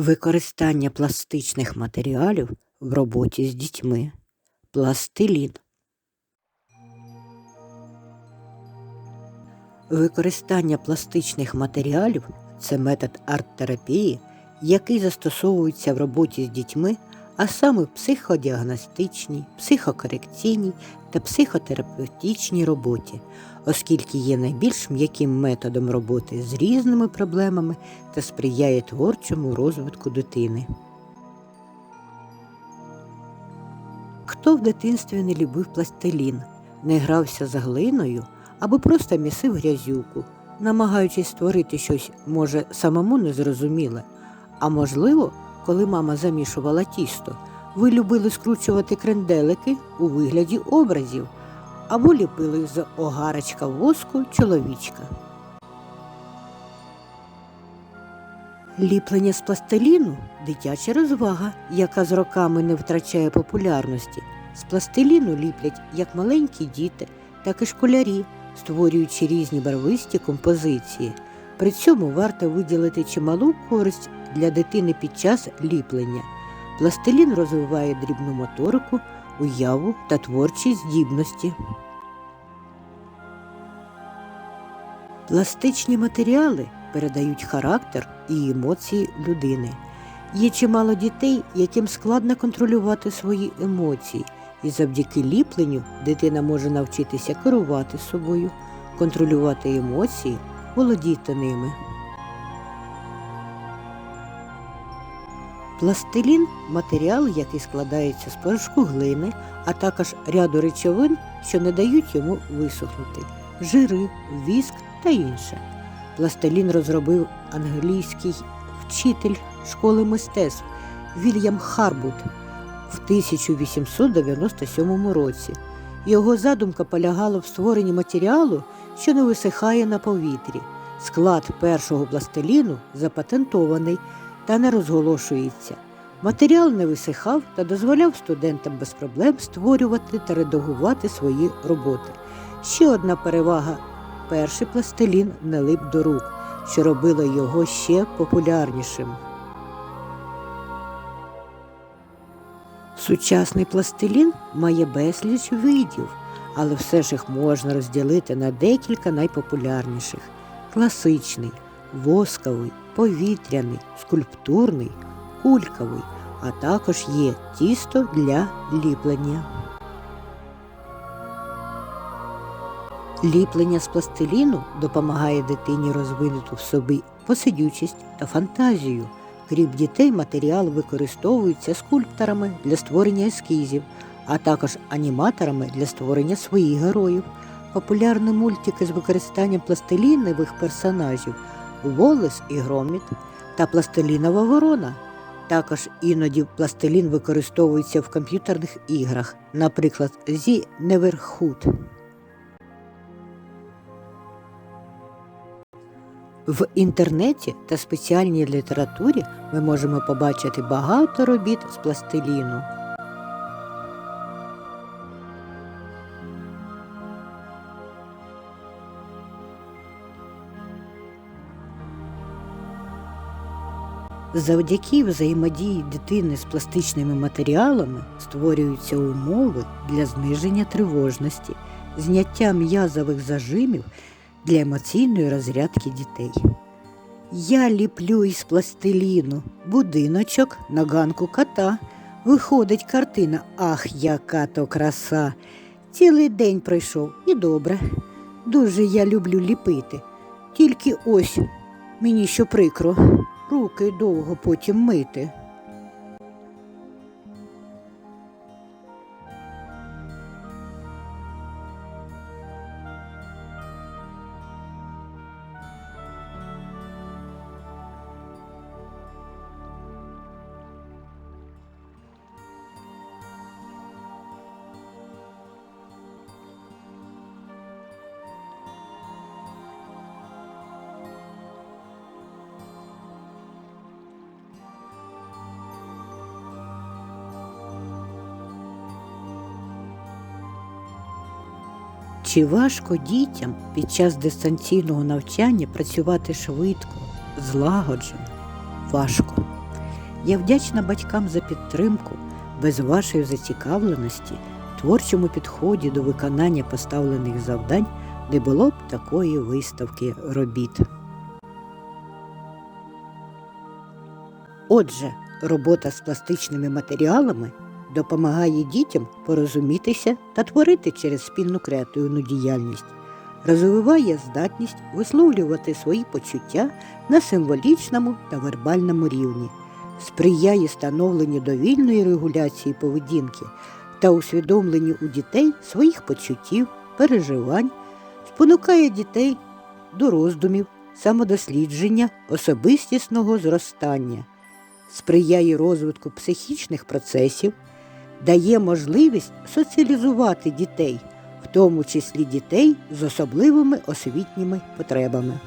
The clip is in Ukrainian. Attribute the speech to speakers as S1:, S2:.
S1: Використання пластичних матеріалів в роботі з дітьми. Пластилін. Використання пластичних матеріалів це метод арт-терапії, який застосовується в роботі з дітьми, а саме психодіагностичній, психокорекційній та психотерапевтичній роботі, оскільки є найбільш м'яким методом роботи з різними проблемами та сприяє творчому розвитку дитини. Хто в дитинстві не любив пластилін, не грався за глиною або просто місив грязюку, намагаючись створити щось, може, самому незрозуміле, а можливо, коли мама замішувала тісто, ви любили скручувати кренделики у вигляді образів або ліпили з огарочка воску чоловічка. Ліплення з пластиліну дитяча розвага, яка з роками не втрачає популярності. З пластиліну ліплять як маленькі діти, так і школярі, створюючи різні барвисті композиції. При цьому варто виділити чималу користь для дитини під час ліплення. Пластилін розвиває дрібну моторику, уяву та творчі здібності. Пластичні матеріали передають характер і емоції людини. Є чимало дітей, яким складно контролювати свої емоції, і завдяки ліпленню дитина може навчитися керувати собою, контролювати емоції, володіти ними. Пластилін матеріал, який складається з порошку глини, а також ряду речовин, що не дають йому висохнути жири, віск та інше. Пластилін розробив англійський вчитель школи мистецтв Вільям Харбут в 1897 році. Його задумка полягала в створенні матеріалу, що не висихає на повітрі. Склад першого пластиліну запатентований та не розголошується. Матеріал не висихав та дозволяв студентам без проблем створювати та редагувати свої роботи. Ще одна перевага перший пластилін не лип до рук, що робило його ще популярнішим. Сучасний пластилін має безліч видів, але все ж їх можна розділити на декілька найпопулярніших: класичний, восковий, повітряний, скульптурний, кульковий, а також є тісто для ліплення. Ліплення з пластиліну допомагає дитині розвинути в собі посидючість та фантазію. Крім дітей, матеріал використовується скульпторами для створення ескізів, а також аніматорами для створення своїх героїв. Популярні мультики з використанням пластилінових персонажів Волес і Громіт та Пластилінова ворона. Також іноді пластилін використовується в комп'ютерних іграх, наприклад, зі Neverhood. В інтернеті та спеціальній літературі ми можемо побачити багато робіт з пластиліну. Завдяки взаємодії дитини з пластичними матеріалами створюються умови для зниження тривожності, зняття м'язових зажимів для емоційної розрядки дітей. Я ліплю із пластиліну будиночок на ганку кота. Виходить картина, ах, яка то краса. Цілий день пройшов і добре. Дуже я люблю ліпити. Тільки ось мені що прикро, руки довго потім мити. Чи важко дітям під час дистанційного навчання працювати швидко, злагоджено? Важко. Я вдячна батькам за підтримку, без вашої зацікавленості, творчому підході до виконання поставлених завдань не було б такої виставки робіт. Отже, робота з пластичними матеріалами допомагає дітям порозумітися та творити через спільну креативну діяльність, розвиває здатність висловлювати свої почуття на символічному та вербальному рівні, сприяє становленню довільної регуляції поведінки та усвідомленню у дітей своїх почуттів, переживань, спонукає дітей до роздумів, самодослідження, особистісного зростання, сприяє розвитку психічних процесів, дає можливість соціалізувати дітей, в тому числі дітей з особливими освітніми потребами.